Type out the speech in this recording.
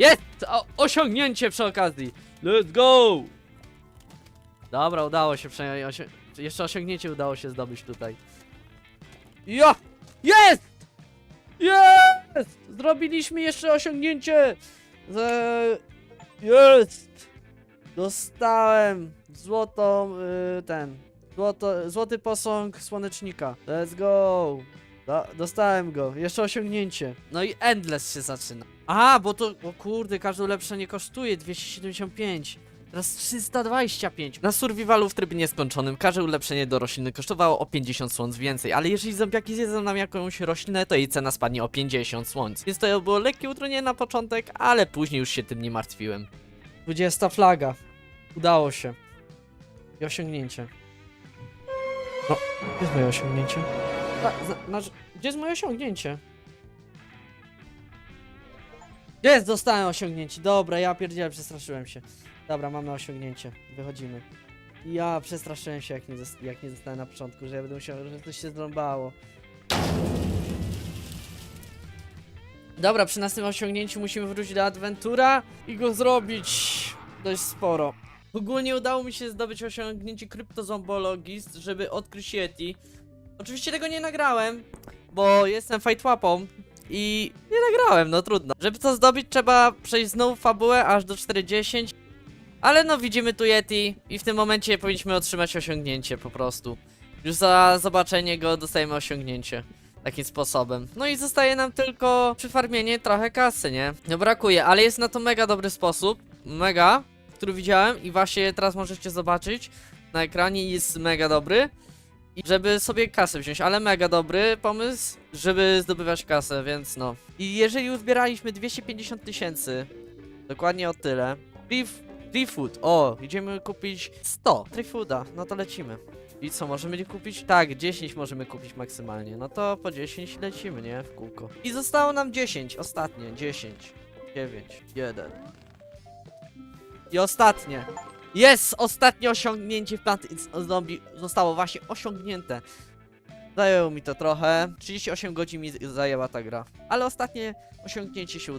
Jest! O, osiągnięcie przy okazji. Let's go! Dobra, udało się przynajmniej osi Jeszcze osiągnięcie udało się zdobyć tutaj. Ja! Jest! Jest! Zrobiliśmy jeszcze osiągnięcie! Jest! Dostałem złotą, y, ten, złoto, złoty posąg słonecznika. Let's go! Do, dostałem go, jeszcze osiągnięcie. No i Endless się zaczyna. Aha, bo to, o kurde, każde ulepszenie kosztuje 275. Teraz 325. Na survivalu w trybie nieskończonym każde ulepszenie do rośliny kosztowało o 50 słońc więcej, ale jeżeli zombiaki zjedzą nam jakąś roślinę, to jej cena spadnie o 50 słońc. Więc to było lekkie utrudnienie na początek, ale później już się tym nie martwiłem. 20 flaga. Udało się. I osiągnięcie. No, jest moje osiągnięcie? Gdzie jest moje osiągnięcie? Jest, dostałem osiągnięcie. Dobra, ja pierdzielę, przestraszyłem się. Dobra, mamy osiągnięcie. Wychodzimy. Ja przestraszyłem się, jak nie, jak nie zostałem na początku, że ja będę musiał, że coś się zrąbało. Dobra, przy następnym osiągnięciu musimy wrócić do Adventura i go zrobić dość sporo. Ogólnie udało mi się zdobyć osiągnięcie kryptozombologist, żeby odkryć Yeti. Oczywiście tego nie nagrałem, bo jestem fightłapą i nie nagrałem, no trudno. Żeby to zdobyć trzeba przejść znowu fabułę aż do 4.10 ale no widzimy tu Yeti i w tym momencie powinniśmy otrzymać osiągnięcie po prostu. Już za zobaczenie go dostajemy osiągnięcie. Takim sposobem. No i zostaje nam tylko przyfarmienie trochę kasy, nie? No brakuje, ale jest na to mega dobry sposób. Mega, który widziałem i właśnie teraz możecie zobaczyć na ekranie jest mega dobry. I żeby sobie kasę wziąć, ale mega dobry pomysł, żeby zdobywać kasę, więc no. I jeżeli uzbieraliśmy 250 tysięcy, dokładnie o tyle, free, free food, o, idziemy kupić 100 free fooda, no to lecimy. I co, możemy kupić? Tak, 10 możemy kupić maksymalnie. No to po 10 lecimy, nie? W kółko. I zostało nam 10, ostatnie. 10, 9, 1. I ostatnie. Jest! Ostatnie osiągnięcie w Plant Zombie zostało właśnie osiągnięte. Zajęło mi to trochę. 38 godzin mi zajęła ta gra. Ale ostatnie osiągnięcie się udało.